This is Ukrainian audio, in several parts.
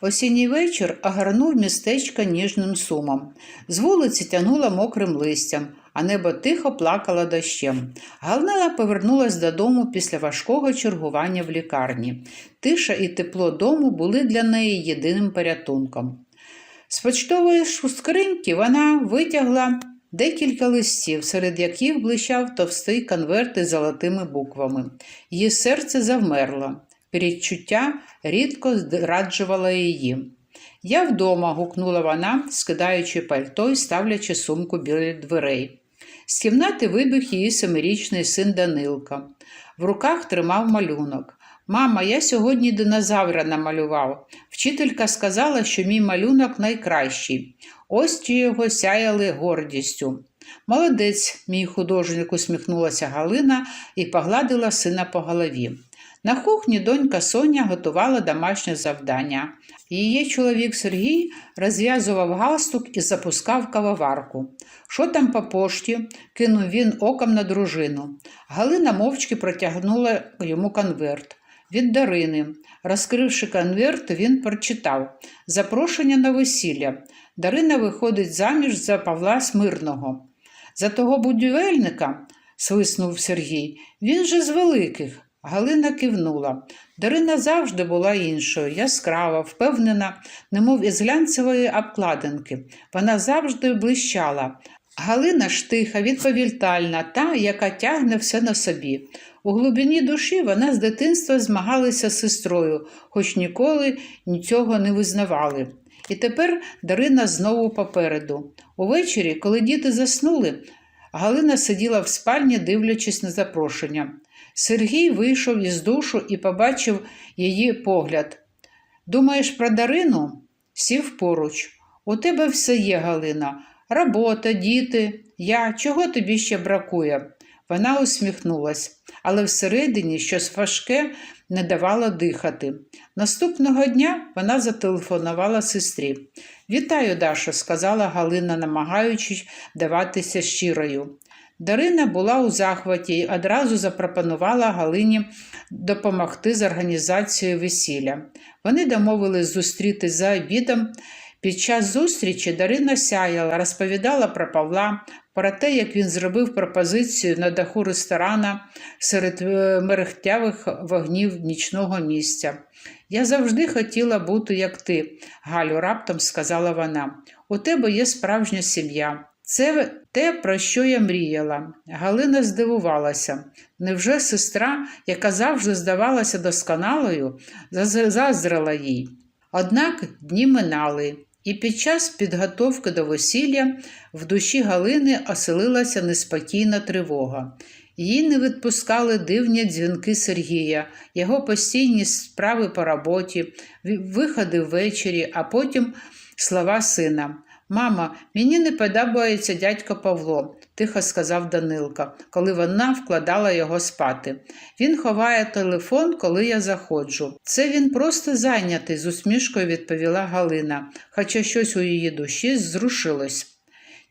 Осінній вечір огорнув містечко ніжним сумом. З вулиці тянуло мокрим листям, а небо тихо плакало дощем. Галнела повернулась додому після важкого чергування в лікарні. Тиша і тепло дому були для неї єдиним порятунком. З почтової скриньки вона витягла декілька листів, серед яких блищав товстий конверт із золотими буквами. Її серце завмерло. Передчуття рідко зраджувало її. Я вдома, гукнула вона, скидаючи пальто і ставлячи сумку біля дверей. З кімнати вибіг її семирічний син Данилка. В руках тримав малюнок. Мама, я сьогодні динозавра намалював. Вчителька сказала, що мій малюнок найкращий. Ось ті його сяяли гордістю. Молодець, мій художник, усміхнулася Галина і погладила сина по голові. На кухні донька Соня готувала домашнє завдання. Її чоловік Сергій розв'язував галстук і запускав кавоварку. Що там по пошті? кинув він оком на дружину. Галина мовчки протягнула йому конверт. Від Дарини. Розкривши конверт, він прочитав запрошення на весілля. Дарина виходить заміж за Павла Смирного. За того будівельника, свиснув Сергій, він же з великих. Галина кивнула. Дарина завжди була іншою, яскрава, впевнена, немов із глянцевої обкладинки. Вона завжди блищала. Галина ж тиха, відповідальна, та, яка тягне все на собі. У глибині душі вона з дитинства змагалася з сестрою, хоч ніколи нічого не визнавали. І тепер Дарина знову попереду. Увечері, коли діти заснули, Галина сиділа в спальні, дивлячись на запрошення. Сергій вийшов із душу і побачив її погляд. Думаєш про Дарину? Сів поруч. У тебе все є, Галина. Робота, діти, я. Чого тобі ще бракує? Вона усміхнулась, але всередині щось важке не давало дихати. Наступного дня вона зателефонувала сестрі. Вітаю, Даша, сказала Галина, намагаючись даватися щирою. Дарина була у захваті і одразу запропонувала Галині допомогти з організацією весілля. Вони домовились зустрітись за обідом. Під час зустрічі Дарина сяяла, розповідала про Павла, про те, як він зробив пропозицію на даху ресторана серед е, мерехтявих вогнів нічного місця. Я завжди хотіла бути, як ти, Галю, раптом сказала вона. У тебе є справжня сім'я. Це те, про що я мріяла. Галина здивувалася. Невже сестра, яка завжди здавалася досконалою, заз- заздрила їй? Однак дні минали, і під час підготовки до весілля в душі Галини оселилася неспокійна тривога. Її не відпускали дивні дзвінки Сергія, його постійні справи по роботі, виходи ввечері, а потім слова сина. Мама, мені не подобається дядько Павло, тихо сказав Данилка, коли вона вкладала його спати. Він ховає телефон, коли я заходжу. Це він просто зайнятий, з усмішкою відповіла Галина, хоча щось у її душі зрушилось.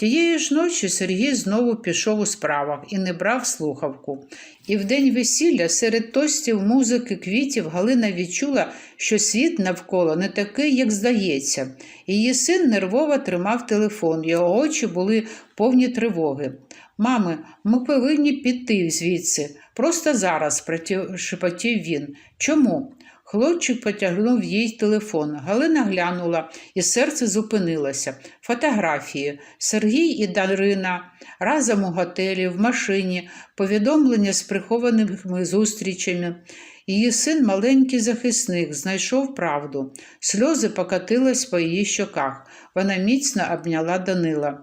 Тієї ж ночі Сергій знову пішов у справах і не брав слухавку. І в день весілля серед тостів музики квітів Галина відчула, що світ навколо не такий, як здається. Її син нервово тримав телефон, його очі були повні тривоги. Мами, ми повинні піти звідси. Просто зараз, шепотів він. Чому? Хлопчик потягнув їй телефон. Галина глянула, і серце зупинилося. Фотографії. Сергій і Дарина разом у готелі, в машині, повідомлення з прихованими зустрічами. Її син, маленький захисник, знайшов правду. Сльози покатились по її щоках. Вона міцно обняла Данила.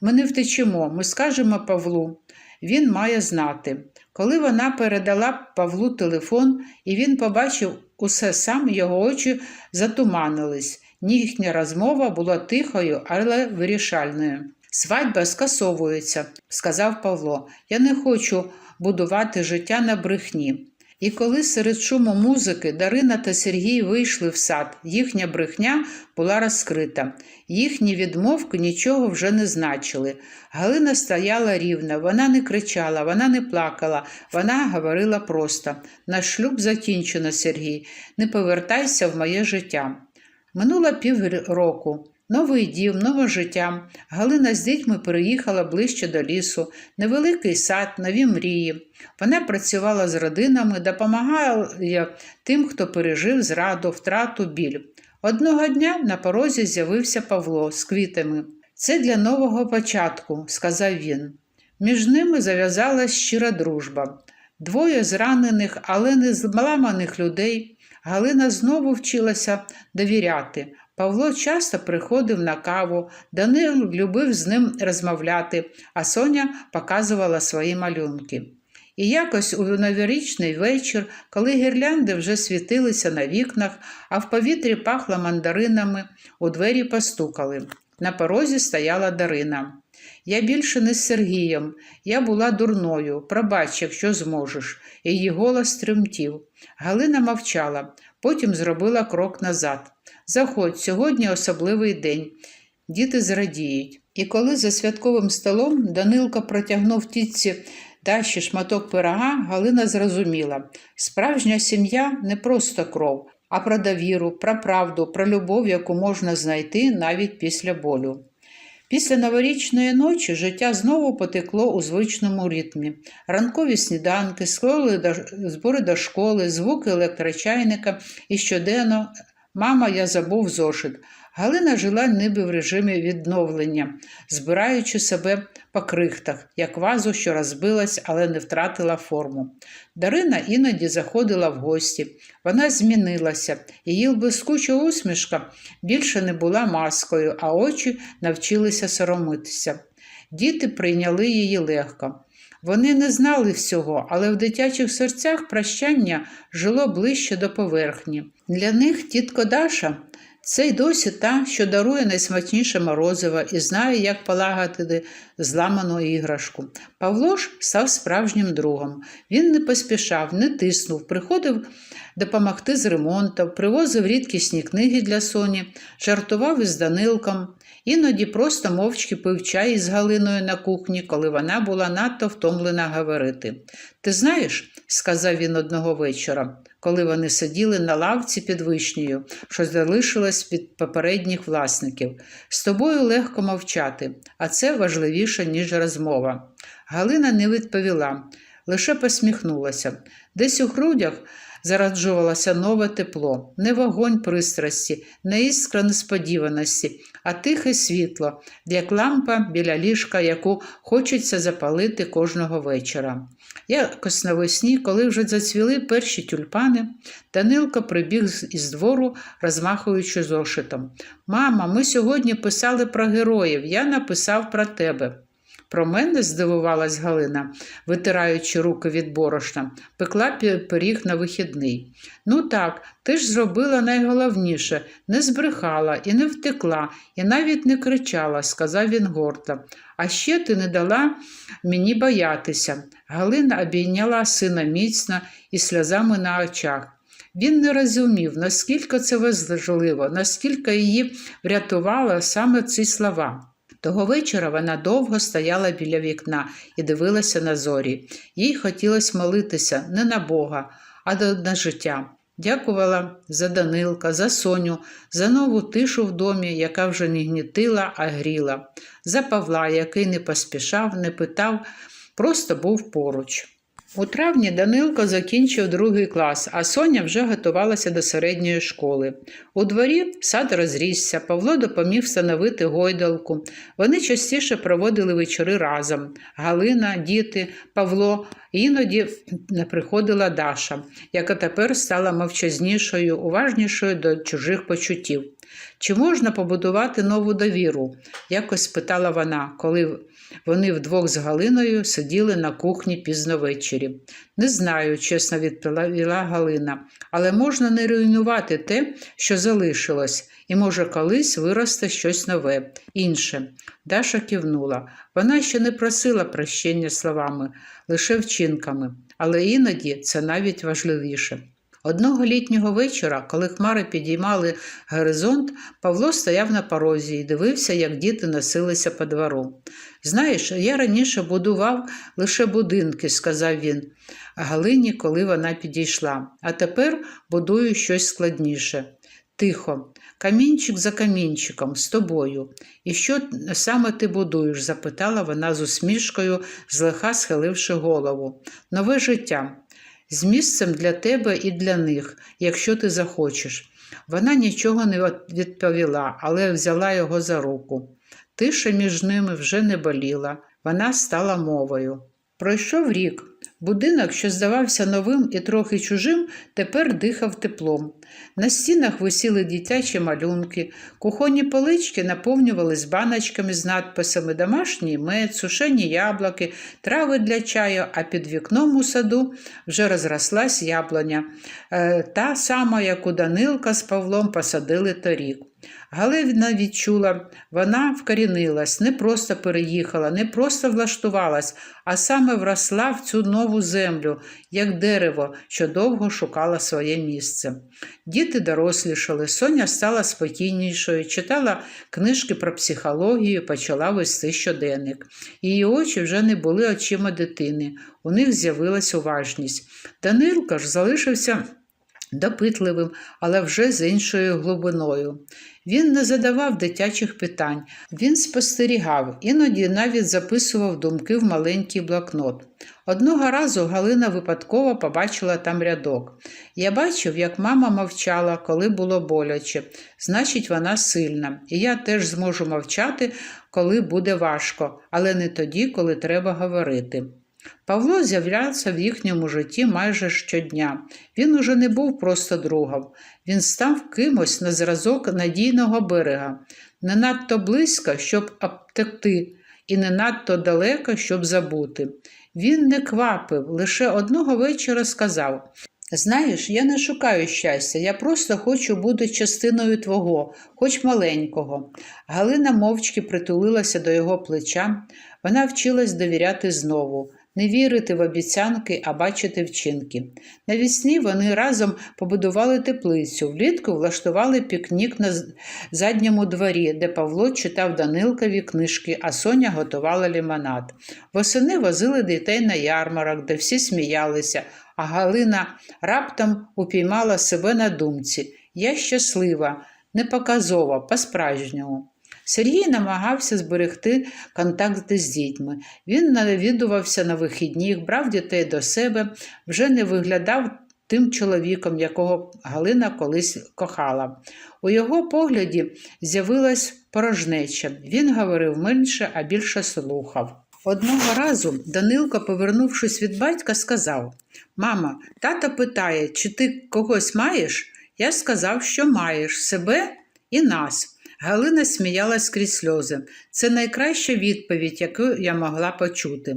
Ми не втечемо, ми скажемо Павлу. Він має знати. Коли вона передала Павлу телефон, і він побачив усе сам, його очі затуманились. Їхня розмова була тихою, але вирішальною. Свадьба скасовується, сказав Павло. Я не хочу будувати життя на брехні. І коли серед шуму музики Дарина та Сергій вийшли в сад, їхня брехня була розкрита. Їхні відмовки нічого вже не значили. Галина стояла рівно, вона не кричала, вона не плакала, вона говорила просто: наш шлюб закінчено, Сергій, не повертайся в моє життя. Минуло півроку. Новий дім, нове життя. Галина з дітьми переїхала ближче до лісу, невеликий сад, нові мрії. Вона працювала з родинами, допомагала тим, хто пережив зраду, втрату, біль. Одного дня на порозі з'явився Павло з квітами. Це для нового початку, сказав він. Між ними зав'язалась щира дружба. Двоє зранених, але не зламаних людей. Галина знову вчилася довіряти. Павло часто приходив на каву, Данил любив з ним розмовляти, а Соня показувала свої малюнки. І якось у новорічний вечір, коли гірлянди вже світилися на вікнах, а в повітрі пахло мандаринами, у двері постукали. На порозі стояла Дарина. Я більше не з Сергієм, я була дурною, пробач, якщо зможеш. Її голос тремтів. Галина мовчала, потім зробила крок назад. Заходь, сьогодні особливий день. Діти зрадіють. І коли за святковим столом Данилко протягнув тітці Даші шматок пирога, Галина зрозуміла справжня сім'я не просто кров, а про довіру, про правду, про любов, яку можна знайти навіть після болю. Після новорічної ночі життя знову потекло у звичному ритмі. Ранкові сніданки, збори до школи, звуки електрочайника і щоденно Мама, я забув зошит. Галина жила ніби в режимі відновлення, збираючи себе по крихтах, як вазу, що розбилась, але не втратила форму. Дарина іноді заходила в гості. Вона змінилася, її блискуча усмішка більше не була маскою, а очі навчилися соромитися. Діти прийняли її легко. Вони не знали всього, але в дитячих серцях прощання жило ближче до поверхні. Для них тітко Даша це й досі та, що дарує найсмачніше морозиво і знає, як полагодити зламану іграшку. Павло ж став справжнім другом. Він не поспішав, не тиснув, приходив допомогти з ремонтом, привозив рідкісні книги для Соні, жартував із Данилком. Іноді просто мовчки пив чай із Галиною на кухні, коли вона була надто втомлена говорити. Ти знаєш, сказав він одного вечора, коли вони сиділи на лавці під вишнею, що залишилась від попередніх власників. З тобою легко мовчати, а це важливіше, ніж розмова. Галина не відповіла, лише посміхнулася. Десь у грудях зараджувалося нове тепло, не вогонь пристрасті, не іскра несподіваності, а тихе світло, як лампа біля ліжка, яку хочеться запалити кожного вечора. Якось навесні, коли вже зацвіли перші тюльпани, Данилко прибіг із двору, розмахуючи зошитом. Мама, ми сьогодні писали про героїв, я написав про тебе. Про мене, здивувалась Галина, витираючи руки від борошна, пекла пиріг на вихідний. Ну так, ти ж зробила найголовніше не збрехала і не втекла, і навіть не кричала, сказав він гордо. А ще ти не дала мені боятися. Галина обійняла сина міцно і сльозами на очах. Він не розумів, наскільки це важливо, наскільки її врятували саме ці слова. Того вечора вона довго стояла біля вікна і дивилася на зорі. Їй хотілося молитися не на Бога, а на життя. Дякувала за Данилка, за Соню, за нову тишу в домі, яка вже не гнітила, а гріла, за Павла, який не поспішав, не питав, просто був поруч. У травні Данилко закінчив другий клас, а Соня вже готувалася до середньої школи. У дворі сад розрісся, Павло допоміг встановити гойдалку. Вони частіше проводили вечори разом. Галина, діти, Павло, іноді не приходила Даша, яка тепер стала мовчазнішою, уважнішою до чужих почуттів. Чи можна побудувати нову довіру? якось спитала вона, коли вони вдвох з Галиною сиділи на кухні пізно ввечері. Не знаю, чесно відповіла Галина, але можна не руйнувати те, що залишилось, і, може, колись виросте щось нове, інше. Даша кивнула. Вона ще не просила прощення словами, лише вчинками, але іноді це навіть важливіше. Одного літнього вечора, коли хмари підіймали горизонт, Павло стояв на порозі і дивився, як діти носилися по двору. Знаєш, я раніше будував лише будинки, сказав він Галині, коли вона підійшла, а тепер будую щось складніше. Тихо, камінчик за камінчиком, з тобою. І що саме ти будуєш? запитала вона з усмішкою, злегка схиливши голову. Нове життя. З місцем для тебе і для них, якщо ти захочеш. Вона нічого не відповіла, але взяла його за руку. Тиша між ними вже не боліла, вона стала мовою. Пройшов рік. Будинок, що здавався новим і трохи чужим, тепер дихав теплом. На стінах висіли дитячі малюнки, кухонні полички наповнювались баночками з надписами домашній мед, сушені яблуки, трави для чаю, а під вікном у саду вже розрослась яблуня, е, та сама, яку Данилка з Павлом посадили торік. Галина відчула, вона вкорінилась, не просто переїхала, не просто влаштувалась, а саме вросла в цю нову землю, як дерево, що довго шукало своє місце. Діти дорослішали, Соня стала спокійнішою, читала книжки про психологію, почала вести щоденник. Її очі вже не були очима дитини, у них з'явилась уважність. Данилка ж залишився допитливим, але вже з іншою глибиною. Він не задавав дитячих питань, він спостерігав, іноді навіть записував думки в маленький блокнот. Одного разу Галина випадково побачила там рядок. Я бачив, як мама мовчала, коли було боляче. Значить, вона сильна, і я теж зможу мовчати, коли буде важко, але не тоді, коли треба говорити. Павло з'являвся в їхньому житті майже щодня. Він уже не був просто другом, він став кимось на зразок надійного берега, не надто близько, щоб обтекти, і не надто далеко, щоб забути. Він не квапив, лише одного вечора сказав: Знаєш, я не шукаю щастя, я просто хочу бути частиною твого, хоч маленького. Галина мовчки притулилася до його плеча, вона вчилась довіряти знову. Не вірити в обіцянки, а бачити вчинки. Навісні вони разом побудували теплицю, влітку влаштували пікнік на задньому дворі, де Павло читав Данилкові книжки, а Соня готувала лімонад. Восени возили дітей на ярмарок, де всі сміялися, а Галина раптом упіймала себе на думці. Я щаслива, непоказова, по-справжньому. Сергій намагався зберегти контакти з дітьми. Він навідувався на вихідних, брав дітей до себе, вже не виглядав тим чоловіком, якого Галина колись кохала. У його погляді з'явилась порожнеча. Він говорив менше, а більше слухав. Одного разу Данилко, повернувшись від батька, сказав: Мама, тато питає, чи ти когось маєш? Я сказав, що маєш себе і нас. Галина сміялась крізь сльози. Це найкраща відповідь, яку я могла почути.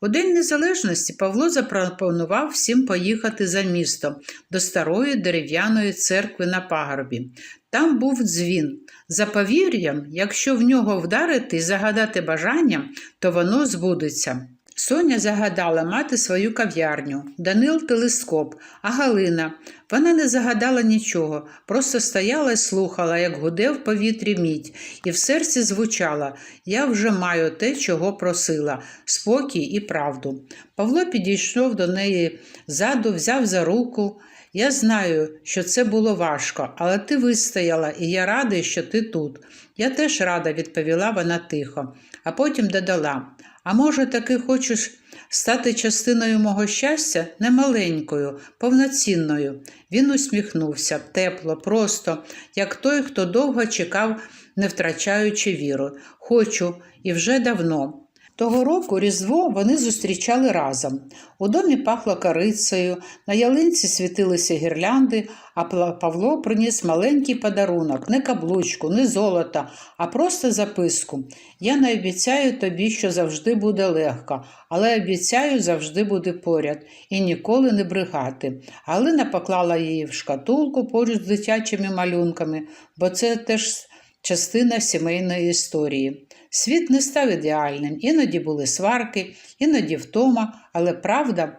У День Незалежності Павло запропонував всім поїхати за місто до старої дерев'яної церкви на пагорбі. Там був дзвін. За повір'ям, якщо в нього вдарити і загадати бажання, то воно збудеться. Соня загадала мати свою кав'ярню, Данил телескоп, а Галина. Вона не загадала нічого, просто стояла і слухала, як гуде в повітрі мідь, і в серці звучала Я вже маю те, чого просила спокій і правду. Павло підійшов до неї ззаду, взяв за руку. Я знаю, що це було важко, але ти вистояла, і я радий, що ти тут. Я теж рада, відповіла вона тихо, а потім додала. А може, таки хочеш стати частиною мого щастя не маленькою, повноцінною. Він усміхнувся тепло, просто, як той, хто довго чекав, не втрачаючи віру. Хочу і вже давно. Того року Різдво вони зустрічали разом. У домі пахло корицею, на ялинці світилися гірлянди, а Павло приніс маленький подарунок, не каблучку, не золото, а просто записку. Я не обіцяю тобі, що завжди буде легко, але обіцяю завжди бути поряд і ніколи не бригати. Галина поклала її в шкатулку поруч з дитячими малюнками, бо це теж частина сімейної історії. Світ не став ідеальним, іноді були сварки, іноді втома, але правда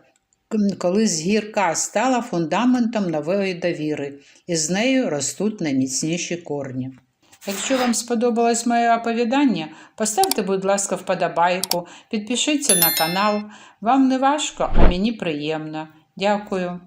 колись гірка стала фундаментом нової довіри, і з нею ростуть найміцніші корні. Якщо вам сподобалось моє оповідання, поставте, будь ласка, вподобайку, підпишіться на канал. Вам не важко, а мені приємно. Дякую.